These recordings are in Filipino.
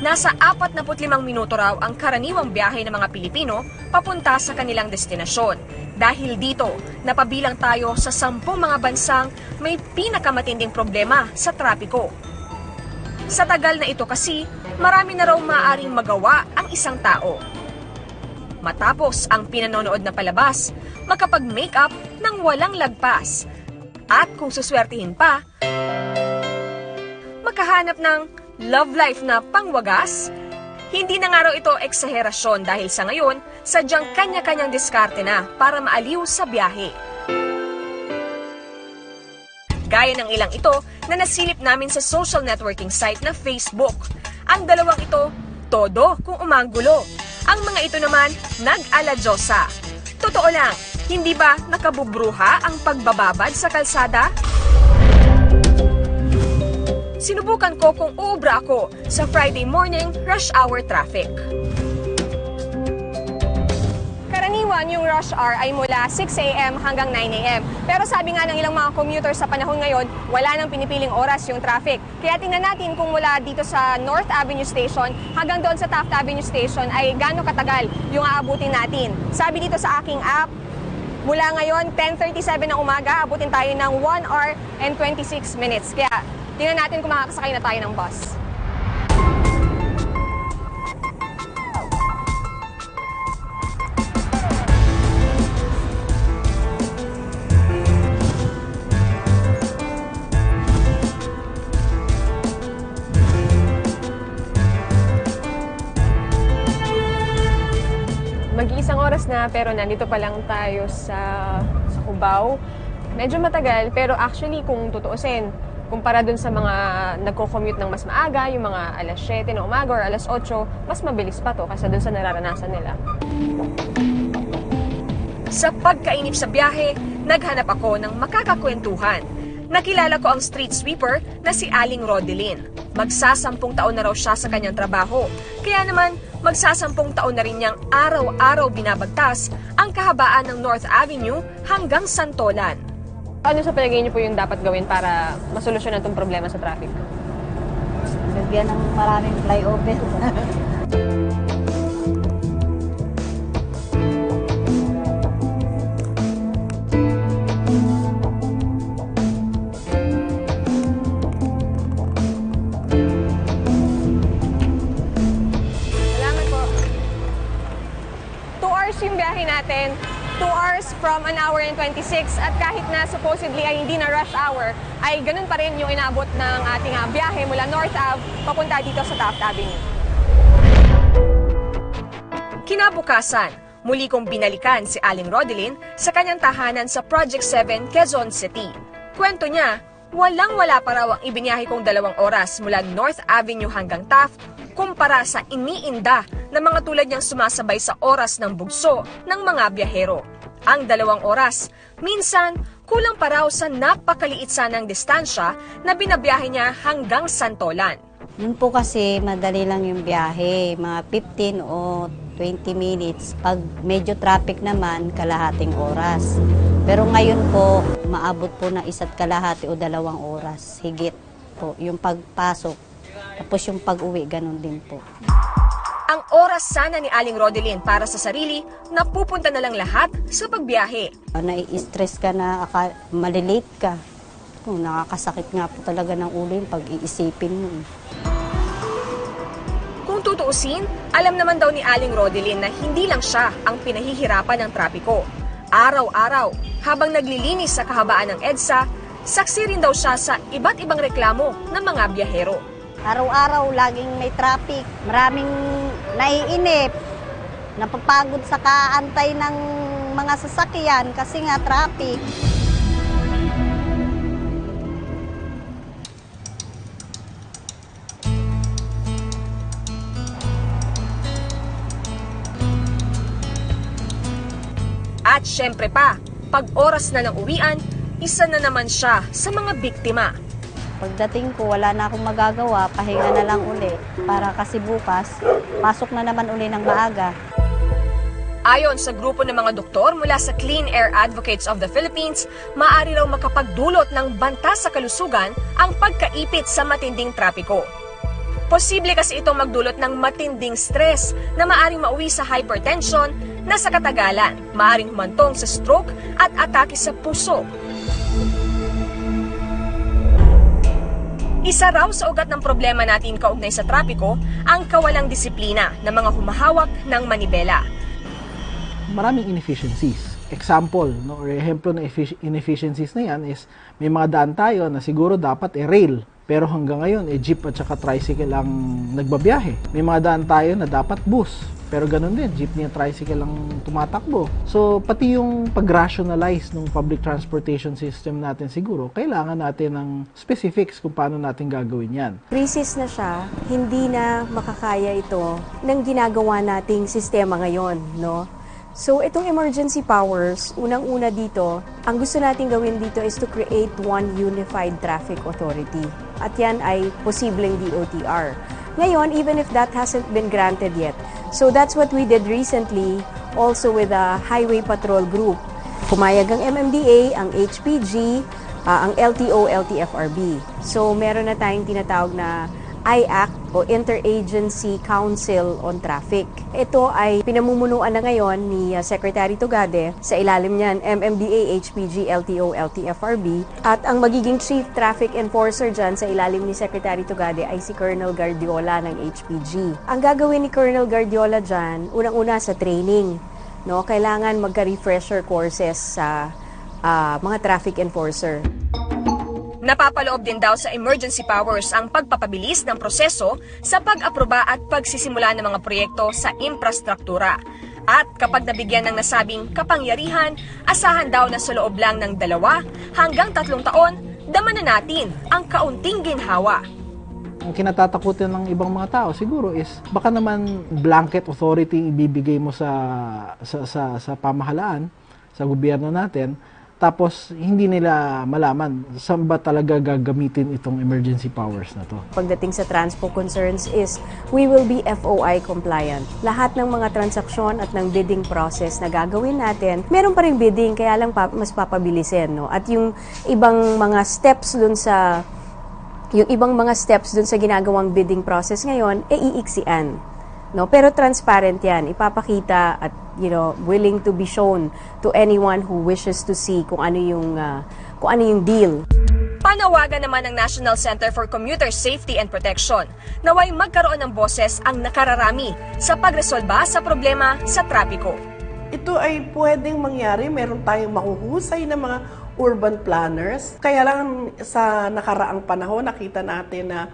Nasa 45 minuto raw ang karaniwang biyahe ng mga Pilipino papunta sa kanilang destinasyon. Dahil dito, napabilang tayo sa sampung mga bansang may pinakamatinding problema sa trapiko. Sa tagal na ito kasi, marami na raw maaaring magawa ang isang tao. Matapos ang pinanonood na palabas, makapag-makeup ng walang lagpas. At kung suswertihin pa, makahanap ng love life na pangwagas? Hindi na nga raw ito eksaherasyon dahil sa ngayon, sadyang kanya-kanyang diskarte na para maaliw sa biyahe. Gaya ng ilang ito na nasilip namin sa social networking site na Facebook. Ang dalawang ito, todo kung umanggulo. Ang mga ito naman, nag-aladyosa. Totoo lang, hindi ba nakabubruha ang pagbababad sa kalsada? Sinubukan ko kung uubra ako sa Friday morning rush hour traffic. Karaniwan yung rush hour ay mula 6 a.m. hanggang 9 a.m. Pero sabi nga ng ilang mga commuter sa panahon ngayon, wala nang pinipiling oras yung traffic. Kaya tingnan natin kung mula dito sa North Avenue Station hanggang doon sa Taft Avenue Station ay gaano katagal yung aabutin natin. Sabi dito sa aking app, mula ngayon 10.37 ng umaga, abutin tayo ng 1 hour and 26 minutes. Kaya tingnan natin kung makakasakay na tayo ng bus. Mag-iisang oras na pero nandito pa lang tayo sa, sa Cubao. Medyo matagal pero actually kung tutuusin, kumpara dun sa mga nagko-commute ng mas maaga, yung mga alas 7 ng umaga or alas 8, mas mabilis pa to kasi dun sa nararanasan nila. Sa pagkainip sa biyahe, naghanap ako ng makakakwentuhan. Nakilala ko ang street sweeper na si Aling Rodelin. Magsasampung taon na raw siya sa kanyang trabaho. Kaya naman, magsasampung taon na rin niyang araw-araw binabagtas ang kahabaan ng North Avenue hanggang Santolan. Ano sa palagay niyo po yung dapat gawin para masolusyonan itong problema sa traffic? Lagyan ng maraming flyover. from an hour and 26 at kahit na supposedly ay hindi na rush hour, ay ganun pa rin yung inaabot ng ating ah, biyahe mula North Ave papunta dito sa Taft Avenue. Kinabukasan, muli kong binalikan si Aling Rodelin sa kanyang tahanan sa Project 7, Quezon City. Kwento niya, walang-wala pa raw ang ibinyahe kong dalawang oras mula North Avenue hanggang Taft kumpara sa iniinda ng mga tulad niyang sumasabay sa oras ng bugso ng mga biyahero. Ang dalawang oras, minsan kulang pa raw sa napakaliit sanang distansya na binabiyahe niya hanggang Santolan. Noon po kasi madali lang yung biyahe, mga 15 o 20 minutes. Pag medyo traffic naman, kalahating oras. Pero ngayon po, maabot po ng isa't kalahati o dalawang oras. Higit po yung pagpasok. Tapos yung pag-uwi, ganun din po. Ang oras sana ni Aling Rodelin para sa sarili, napupunta na lang lahat sa pagbiyahe. Nai-stress ka na, malilate ka. Oh, nakakasakit nga po talaga ng ulo yung pag-iisipin mo. eh. Kung tutuusin, alam naman daw ni Aling Rodelin na hindi lang siya ang pinahihirapan ng trapiko. Araw-araw, habang naglilinis sa kahabaan ng EDSA, saksi rin daw siya sa iba't ibang reklamo ng mga biyahero. Araw-araw, laging may traffic. Maraming naiinip. Napapagod sa kaantay ng mga sasakyan kasi nga traffic. At syempre pa, pag oras na ng uwian, isa na naman siya sa mga biktima. Pagdating ko, wala na akong magagawa. Pahinga na lang uli. Para kasi bukas, pasok na naman uli ng maaga. Ayon sa grupo ng mga doktor mula sa Clean Air Advocates of the Philippines, maaari raw makapagdulot ng banta sa kalusugan ang pagkaipit sa matinding trapiko. Posible kasi itong magdulot ng matinding stress na maaring mauwi sa hypertension na sa katagalan maaring humantong sa stroke at atake sa puso. Isa raw sa ugat ng problema natin kaugnay sa trapiko ang kawalang disiplina ng mga humahawak ng manibela. maraming inefficiencies. Example, no, or ehemplo ng effic- inefficiencies na yan is may mga daan tayo na siguro dapat eh rail. Pero hanggang ngayon, eh jeep at saka tricycle ang nagbabiyahe. May mga daan tayo na dapat bus. Pero ganun din, jeepney at tricycle ang tumatakbo. So, pati yung pag-rationalize ng public transportation system natin siguro, kailangan natin ng specifics kung paano natin gagawin yan. crisis na siya, hindi na makakaya ito ng ginagawa nating sistema ngayon, no? So, itong emergency powers, unang-una dito, ang gusto nating gawin dito is to create one unified traffic authority. At yan ay posibleng DOTR. Ngayon, even if that hasn't been granted yet, so that's what we did recently also with the Highway Patrol Group. Pumayag ang MMDA, ang HPG, ah, ang LTO, LTFRB. So, meron na tayong tinatawag na IACT o Interagency Council on Traffic. Ito ay pinamumunuan na ngayon ni ah, Secretary Tugade sa ilalim niyan MMDA, HPG, LTO, LTFRB at ang magiging Chief Traffic Enforcer dyan sa ilalim ni Secretary Tugade ay si Colonel Guardiola ng HPG. Ang gagawin ni Colonel Guardiola dyan, unang-una sa training. No, kailangan magka-refresher courses sa ah, mga traffic enforcer. Napapaloob din daw sa emergency powers ang pagpapabilis ng proseso sa pag-aproba at pagsisimula ng mga proyekto sa infrastruktura. At kapag nabigyan ng nasabing kapangyarihan, asahan daw na sa loob lang ng dalawa hanggang tatlong taon, daman na natin ang kaunting ginhawa. ang kinatatakutin ng ibang mga tao siguro is baka naman blanket authority ibibigay mo sa sa sa, sa pamahalaan sa gobyerno natin tapos hindi nila malaman saan ba talaga gagamitin itong emergency powers na to. pagdating sa transpo concerns is we will be FOI compliant. Lahat ng mga transaksyon at ng bidding process na gagawin natin, meron pa rin bidding kaya lang pa, mas papabilisin. No? At yung ibang mga steps dun sa yung ibang mga steps dun sa ginagawang bidding process ngayon, e iiksian. No, pero transparent 'yan. Ipapakita at you know, willing to be shown to anyone who wishes to see kung ano yung ah, kung ano yung deal. Panawagan naman ng National Center for Commuter Safety and Protection naway magkaroon ng boses ang nakararami sa pagresolba sa problema sa trapiko. Ito ay pwedeng mangyari. Meron tayong mahuhusay na mga urban planners. Kaya lang sa nakaraang panahon, nakita natin na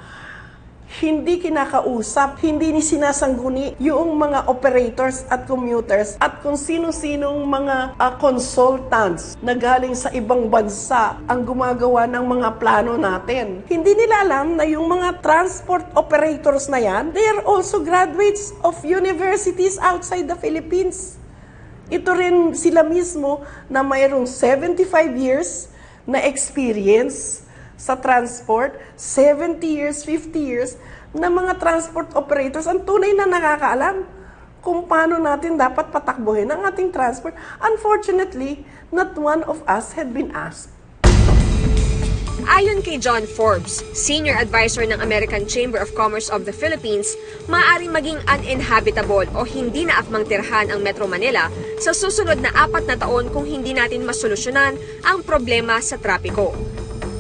hindi kinakausap, hindi ni sinasangguni yung mga operators at commuters at kung sino-sinong mga ah, consultants na galing sa ibang bansa ang gumagawa ng mga plano natin. Hindi nila alam na yung mga transport operators na yan, they are also graduates of universities outside the Philippines. Ito rin sila mismo na mayroong 75 years na experience sa transport, 70 years, 50 years, na mga transport operators ang tunay na nakakaalam kung paano natin dapat patakbuhin ang ating transport. Unfortunately, not one of us had been asked. Ayon kay John Forbes, Senior Advisor ng American Chamber of Commerce of the Philippines, maaaring maging uninhabitable o hindi na akmang tirhan ang Metro Manila sa susunod na apat na taon kung hindi natin masolusyonan ang problema sa trapiko.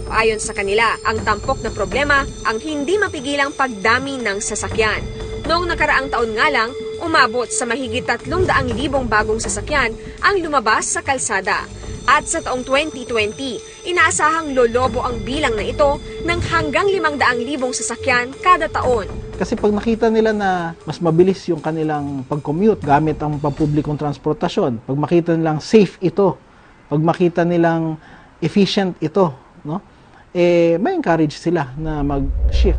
Ayon sa kanila, ang tampok na problema ang hindi mapigilang pagdami ng sasakyan. Noong nakaraang taon nga lang, umabot sa mahigit 300,000 bagong sasakyan ang lumabas sa kalsada. At sa taong 2020, inaasahang lolobo ang bilang na ito ng hanggang 500,000 sasakyan kada taon. Kasi pag nakita nila na mas mabilis yung kanilang pag-commute gamit ang pampublikong transportasyon, pag makita nilang safe ito, pag makita nilang efficient ito, no? Eh, may encourage sila na mag-shift